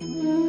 Mm-hmm.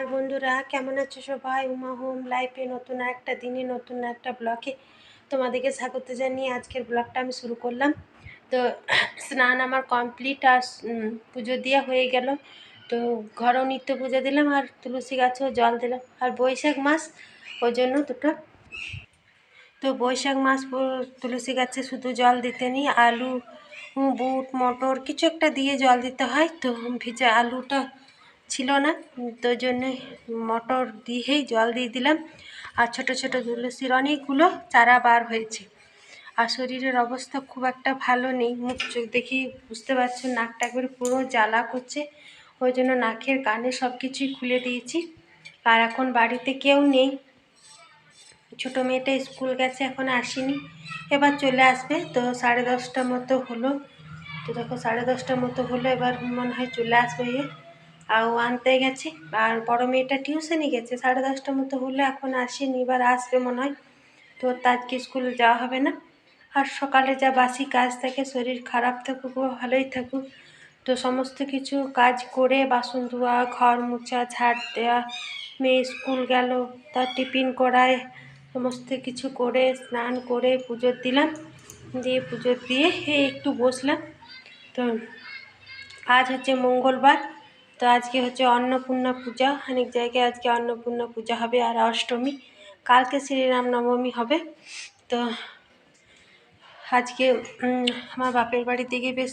আর বন্ধুরা, কেমন আছো সবাই? উমা হোম লাইফে নতুন একটা দিনে, নতুন একটা ব্লগে তোমাদেরকে স্বাগত জানিয়ে আজকের ব্লগটা আমি শুরু করলাম। তো, স্নান আমার কমপ্লিট আর পুজো দেওয়া হয়ে গেল। তো, ঘরেও নিত্য পুজো দিলাম আর তুলসী গাছেও জল দিলাম। আর বৈশাখ মাস, ওই জন্য দুটো। তো, বৈশাখ মাস তুলসী গাছে শুধু জল দিতে নেই, আলু বুট, মটর কিছু একটা দিয়ে জল দিতে হয়। তো, ভিজা আলুটা ছিল না। তো জন্য মটর দিয়েই জল দিয়ে দিলাম। আর ছোট ছোট তুলসীর অনেকগুলো চারা বার হয়েছে। আর শরীরের অবস্থা খুব একটা ভালো নেই। মুখ চোখ দেখি বুঝতে পারছ, নাকটা একবারে পুরো জ্বালা করছে। ওই জন্য নাকের কানে সব কিছুই খুলে দিয়েছি। আর এখন বাড়িতে কেউ নেই। ছোটো মেয়েটা স্কুল গেছে, এখন আসেনি। এবার চলে আসবে। তো সাড়ে দশটা মতো হলো। তো দেখো, সাড়ে দশটার মতো হলো। এবার মনে হয় চলে আসবে। ও আনতে গেছে। আর বড় মেয়েটা টিউশনে গেছে। সাড়ে দশটার মতো হলে এখন আসেনি, এবার আসবে মনে হয়। তো আজকে স্কুলে যাওয়া হবে না। আর সকালে যা বাসি কাজ থাকে, শরীর খারাপ থাকুক বা ভালোই থাকুক, তো সমস্ত কিছু কাজ করে বাসন ধোয়া, ঘর মোছা, ঝাড় দেওয়া মেয়ে স্কুল গেল, তার টিফিন করায়, সমস্ত কিছু করে, স্নান করে পুজো দিলাম। দিয়ে পুজো দিয়ে একটু বসলাম। তো আজ হচ্ছে মঙ্গলবার। তো আজকে হচ্ছে অন্নপূর্ণা পূজা। অনেক জায়গায় আজকে অন্নপূর্ণা পূজা হবে আর অষ্টমী। কালকে শ্রীরাম নবমী হবে। তো আজকে আমার বাপের বাড়ি থেকে বেশ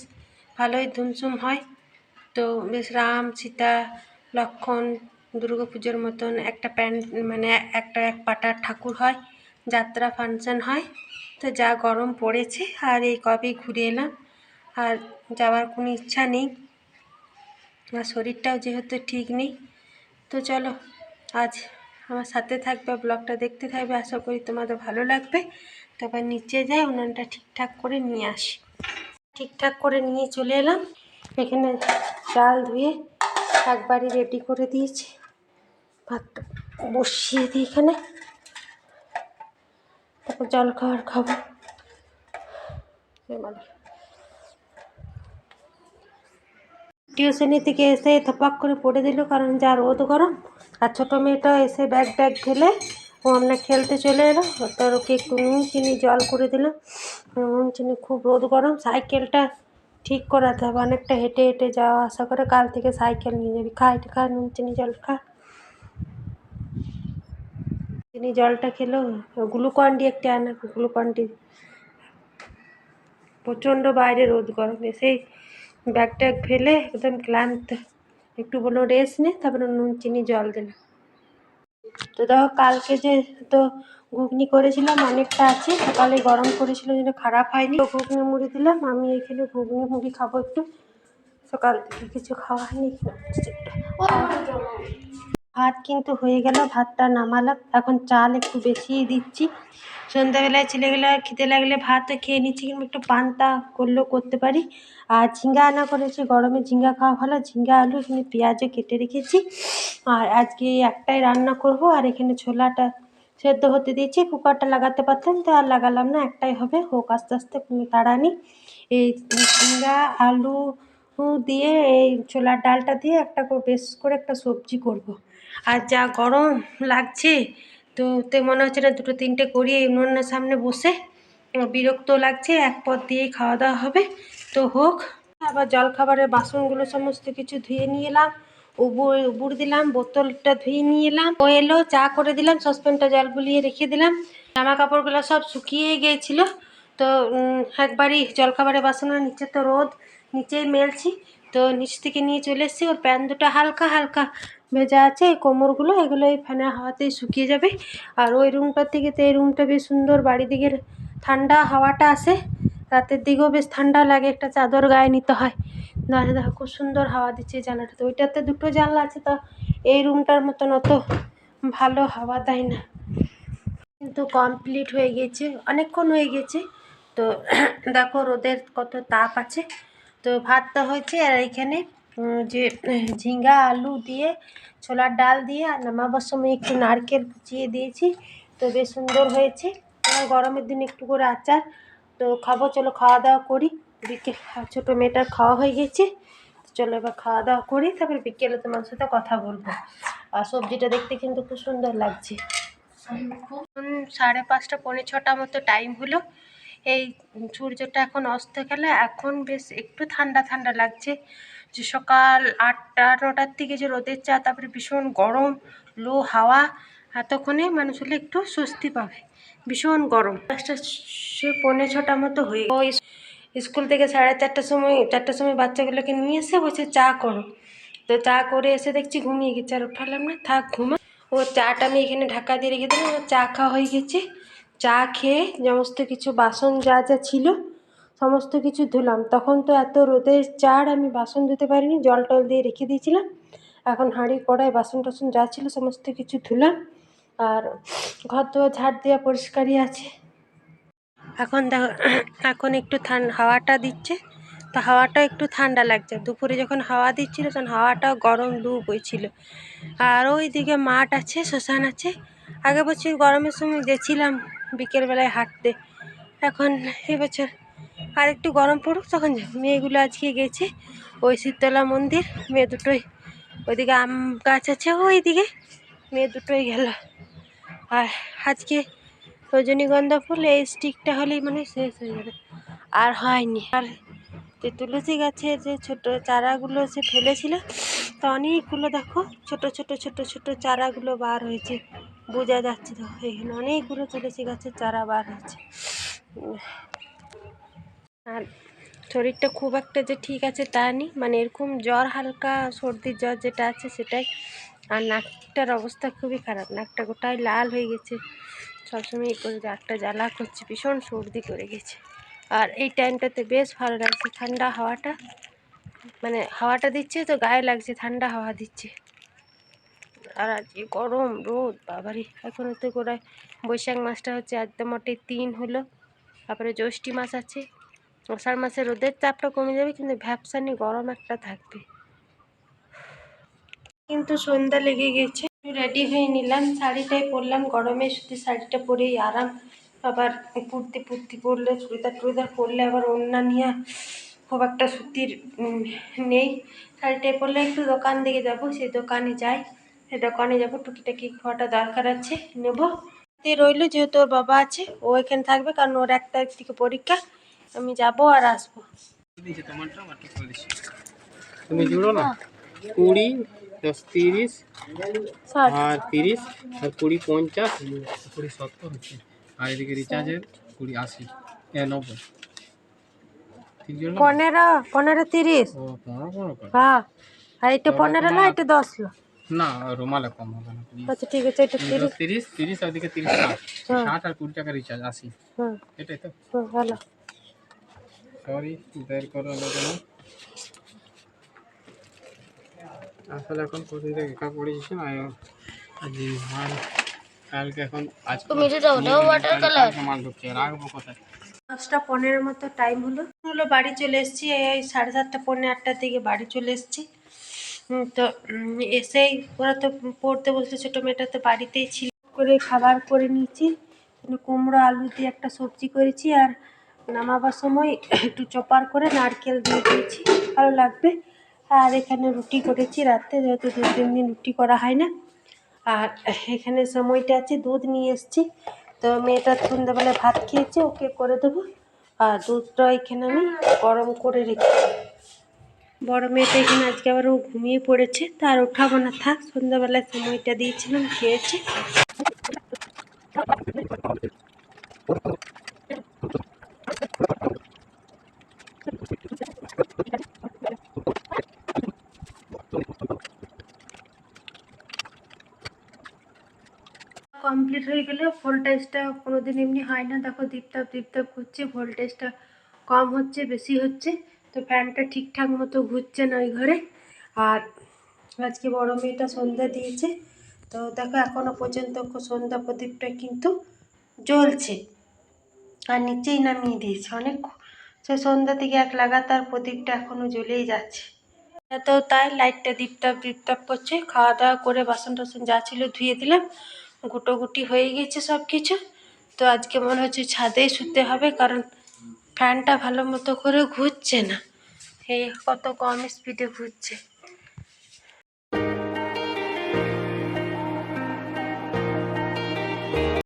ভালোই ধুমসুম হয়। তো বেশ রাম, সীতা, লক্ষণ, দুর্গা পুজোর মতন একটা প্যান্ট মানে একটা এক পাটার ঠাকুর হয়। যাত্রা ফাংশন হয়। তো যা গরম পড়েছে আর এই কবেই ঘুরে এলাম। আর যাওয়ার কোনো ইচ্ছা নেই। আমার শরীরটাও যেহেতু ঠিক নেই, তো চলো আজ আমার সাথে থাকবে, ব্লগটা দেখতে থাকবে, আশা করি তোমাদের ভালো লাগবে। তারপর নিচে যাই, উনানটা ঠিকঠাক করে নিয়ে আসি। ঠিকঠাক করে নিয়ে চলে এলাম। এখানে চাল ধুয়ে একবারই রেডি করে দিয়েছি। ভাতটা বসিয়ে দিই এখানে। তারপর জল খাওয়ার খাব এবারে টিউশনি থেকে এসে থপাক করে পড়ে দিল, কারণ যা রোদ গরম। আর ছোটো মেয়েটা এসে ব্যাগ ব্যাগ ফেলে ও আমরা খেলতে চলে এলো। তার ওকে একটু নুন চিনি জল করে দিলাম নুন চিনি খুব রোদ গরম, সাইকেলটা ঠিক করাতে হবে। অনেকটা হেঁটে হেঁটে যাওয়া আসা করে কাল থেকে সাইকেল নিয়ে যাবি। খা এটা খা, নুন চিনি জল খা। চিনি জলটা খেলো। গ্লুকন ডি একটা আনা, গ্লুকন ডি। প্রচণ্ড বাইরে রোদ গরম। এসেই ব্যাগ ট্যাগ ফেলে একদম ক্লান্ত। একটু বলল রেস্ট নে, তারপরে নুন, চিনি, জল দিলাম তো দেখো, কালকে যে তো ঘুগনি করেছিলাম, অনেকটা আছে। সকালে গরম করেছিল যেন খারাপ হয়নি। ঘুগনি মুড়ি দিলাম। আমি এখানে ঘুগনি মুড়ি খাব একটু। সকাল থেকে কিছু খাওয়া হয়নি। ভাত কিন্তু হয়ে গেল, ভাতটা নামালাম। এখন চাল একটু বেশিই দিচ্ছি। সন্ধ্যাবেলায় ছেলেগুলো খেতে লাগলে ভাতও খেয়ে নিচ্ছি, কিন্তু একটু পান্তা করলেও করতে পারি। আর ঝিঙ্গা আনা করেছি, গরমে ঝিঙ্গা খাওয়া ভালো, ঝিঙ্গা আলু এখানে পেঁয়াজও কেটে রেখেছি। আর আজকে একটাই রান্না করব, আর এখানে ছোলাটা সেদ্ধ হতে দিয়েছি, কুকারটা লাগাতে পারতাম, তো আর লাগালাম না, একটাই হবে, হোক আস্তে আস্তে কোনো তাড়া নেই এই ঝিঙ্গা আলু দিয়ে এই ছোলার ডালটা দিয়ে একটা বেশ করে একটা সবজি করব। আর যা গরম লাগছে তো তে মনে হচ্ছে না দুটো তিনটে করি এই সামনে বসে বিরক্ত লাগছে, এক পদ দিয়েই খাওয়া দাওয়া হবে। তো হোক, আবার জলখাবারের বাসনগুলো সমস্ত কিছু ধুয়ে নিয়ে এলাম, উবুর উবুর দিলাম, বোতলটা ধুয়ে নিয়ে এলাম। ও এলো, চা করে দিলাম সসপ্যানটা জল গুলিয়ে রেখে দিলাম। জামা কাপড়গুলো সব শুকিয়ে গিয়েছিল। তো একবারই জলখাবারের বাসনের নিচে তো রোদ, নিচেই মেলছি। তো নিচ থেকে নিয়ে চলে এসেছি। ওর প্যান দুটো হালকা হালকা ভেজা আছে। এই কোমরগুলো এগুলো এই ফ্যানের হাওয়াতেই শুকিয়ে যাবে। আর ওই রুমটার থেকে তো এই রুমটা বেশ সুন্দর বাড়ি দিকের ঠান্ডা হাওয়াটা আসে রাতের দিকেও বেশ ঠান্ডা লাগে, একটা চাদর গায়ে নিতে হয়। দাঁড়িয়ে দেখো খুব সুন্দর হাওয়া দিচ্ছে এই জানলাটাতে ওইটাতে দুটো জানলা আছে, তো এই রুমটার মতন অত ভালো হাওয়া দেয় না। কিন্তু কমপ্লিট হয়ে গেছে, অনেকক্ষণ হয়ে গেছে। তো দেখো রোদের কত তাপ আছে। তো ভাতটা হয়েছে আর এখানে যে, ঝিঙ্গা আলু দিয়ে, ছোলার ডাল দিয়ে আর নামাবার সময় একটু নারকেল কুচিয়ে দিয়েছি। তো বেশ সুন্দর হয়েছে। আর গরমের দিন একটু করে আচার। তো খাব, চলো খাওয়া দাওয়া করি। বিকেল ছোটো মেয়েটার খাওয়া হয়ে গেছে। চলো এবার খাওয়া দাওয়া করি, তারপরে বিকেলে তোমার সাথে কথা বলব। আর সবজিটা দেখতে কিন্তু খুব সুন্দর লাগছে। সাড়ে পাঁচটা, পৌনে ছটা মতো টাইম হলো। এই সূর্যটা এখন অস্ত গেলে এখন বেশ একটু ঠান্ডা ঠান্ডা লাগছে। যে সকাল আটটা, নটার দিকে যে রোদের চা, তারপরে ভীষণ গরম, লো হাওয়া এতক্ষণে মানুষ হলে একটু স্বস্তি পাবে। ভীষণ গরম। পাঁচটা সে পৌনে ছটা মতো হয়ে ওই স্কুল থেকে সাড়ে চারটার সময় চারটার সময় বাচ্চাগুলোকে নিয়ে এসে বসে চা করো। তো চা করে এসে দেখছি ঘুমিয়ে গেছে, আর উঠালাম না, থাক ঘুমা। ও চাটা আমি এখানে ঢাকা দিয়ে রেখে দিলাম আমার চা খাওয়া হয়ে গেছে। চা খেয়ে সমস্ত কিছু বাসন যা যা ছিল, সমস্ত কিছু ধুলাম। তখন তো এত রোদের চার আমি বাসন ধুতে পারিনি, জল টল দিয়ে রেখে দিয়েছিলাম। এখন হাঁড়ি, কড়াই, বাসন টাসন যা ছিল সমস্ত কিছু ধুলাম। আর ঘর দুয়ার ঝাড় দেওয়া পরিষ্কারই আছে। এখন দেখো এখন একটু ঠান্ডা হাওয়াটা দিচ্ছে। তো হাওয়াটা একটু ঠান্ডা লাগছে। দুপুরে যখন হাওয়া দিচ্ছিল, তখন হাওয়াটাও গরম লু বইছিল আর ওই দিকে মাঠ আছে, শ্মশান আছে। আগে বছর গরমের সময় গেছিলাম। বিকেলবেলায় হাঁটতে। এখন এবছর আর একটু গরম পড়ুক, তখন মেয়েগুলো আজকে গেছে ওই শীতলা মন্দির, মেয়ে দুটোই। ওইদিকে আম গাছ আছে, ওইদিকে মেয়ে দুটোই গেল। আর আজকে রজনীগন্ধা ফুল এই স্টিকটা হলেই মানে শেষ হয়ে যাবে। আর হয়নি। আর যে তুলসী গাছের যে ছোট চারাগুলো সে ফেলেছিল, তো অনেকগুলো দেখো, ছোট ছোট ছোট ছোট চারাগুলো বার হয়েছে। বোঝা যাচ্ছে তো এখানে অনেকগুলো তুলসী গাছের চারা বার হয়েছে। আর শরীরটা খুব একটা যে ঠিক আছে তা নেই। মানে এরকম জ্বর, হালকা সর্দির জ্বর যেটা আছে সেটাই। আর নাকটার অবস্থা খুবই খারাপ। নাকটা গোটাই লাল হয়ে গেছে। সবসময় এই করে নাকটা জ্বালা করছে, ভীষণ সর্দি করে গেছে। আর এই টাইমটাতে বেশ ভালো লাগছে। ঠান্ডা হাওয়াটা মানে হাওয়াটা দিচ্ছে তো, গায়ে লাগছে, ঠান্ডা হাওয়া দিচ্ছে। আর আজকে গরম রোদ, বাবারি এখনও তো গোড়ায় বৈশাখ মাসটা হচ্ছে একদম মোটে তিন হলো। তারপরে জ্যৈষ্ঠী মাস আছে, আষাঢ় মাসে রোদের চাপটা কমে যাবে, কিন্তু ভ্যাপসানি গরম একটা থাকবে। কিন্তু সন্ধ্যা লেগে গেছে রেডি হয়ে নিলাম, শাড়িটাই পরলাম, গরমে শুধু শাড়িটা পরেই আরাম। আবার কুর্তি ফুর্তি পরলে, চুড়িদার টুড়িদার পরলে আবার ওড়না নিয়ে খুব একটা সুতির নেই। শাড়িটাই পরলে একটু দোকান দিকে যাব, সেই দোকানে যাই। সেই দোকানে যাব টুকিটাকি খাওয়াটা দরকার আছে নেব। তে রইল যেহেতু ওর বাবা আছে ও এখানে থাকবে কারণ ওর এক তারিখ থেকে পরীক্ষা আমি যাব আর আসব। তুমি জুড়ো না? কুড়ি দশ তিরিশ আর তিরিশ আর কুড়ি পঞ্চাশ কুড়ি সত্তর হচ্ছে। আর এদিকে রিচার্জের কুড়ি আশি নব্বই। পনেরো পনেরো তিরিশ। হ্যাঁ আর এটা পনেরো না এটা দশ লো। না রুমালে কম হবে না আচ্ছা ঠিক আছে এটা তুমি তিরিশ। দশ তিরিশ তিরিশ আর ওদিকে তিরিশ ষাট। হ্যাঁ। আর কুড়ি টাকা রিচার্জ আশি। হুম এটাই তো। হুম ভালো। সরি বের করো আলোচনা আসলে এখন প্রতিটা একা পড়েছি না আজ আর কালকে এখন আজ তুমি ওটাও water color? মাল ঢুকছে রাখব কোথায়? দশটা পনেরো মতো টাইম হলো। হলো বাড়ি চলে এসেছি এই সাড়ে সাতটা পৌনে আটটার দিকে বাড়ি চলে এসেছি। তো এসেই ওরা তো পড়তে বসলে, ছোটো মেয়েটা তো বাড়িতেই ছিল। করে খাবার করে নিয়েছি কুমড়ো, আলু দিয়ে একটা সবজি করেছি আর নামাবার সময় একটু চপার করে নারকেল দিয়ে দিয়েছি, ভালো লাগবে। আর এখানে রুটি করেছি রাত্রে যেহেতু দু তিন দিন রুটি করা হয় না। আর এখানে সময়টা আছে, দুধ নিয়ে এসেছি। তো মেয়েটা সন্ধ্যাবেলা ভাত খেয়েছে, ওকে করে দেবো। আর দুধটা এখানে আমি গরম করে রেখে বড় মেয়েটা এখানে আজকে আবার ও ঘুমিয়ে পড়েছে। তার ওঠাবো না থাক, সন্ধ্যাবেলায় সময়টা দিয়েছিলাম, খেয়েছে। কমপ্লিট হয়ে গেলে ভোল্টেজটা কোনো দিন এমনি হয় না। দেখো দীপতাপ দীপতাপ করছে ভোল্টেজটা কম হচ্ছে, বেশি হচ্ছে। তো ফ্যানটা ঠিকঠাক মতো ঘুরছে না ওই ঘরে। আর আজকে বড় মেয়েটা সন্ধ্যা দিয়েছে। তো দেখো, এখনও পর্যন্ত সন্ধ্যা প্রদীপটা কিন্তু জ্বলছে। আর নিচেই নামিয়ে দিয়েছে। অনেক সে সন্ধ্যা থেকে এক লাগাতার প্রদীপটা এখনও জ্বলেই যাচ্ছে। তো তাই, লাইটটা দীপতাপ দীপতাপ করছে। খাওয়া দাওয়া করে বাসন টাসন যা ছিল ধুয়ে দিলাম। গুটোগুটি হয়ে গেছে সব কিছু তো আজকে মনে হচ্ছে ছাদেই শুতে হবে, কারণ ফ্যানটা ভালো মতো করে ঘুরছে না। এই কত কম স্পিডে ঘুরছে।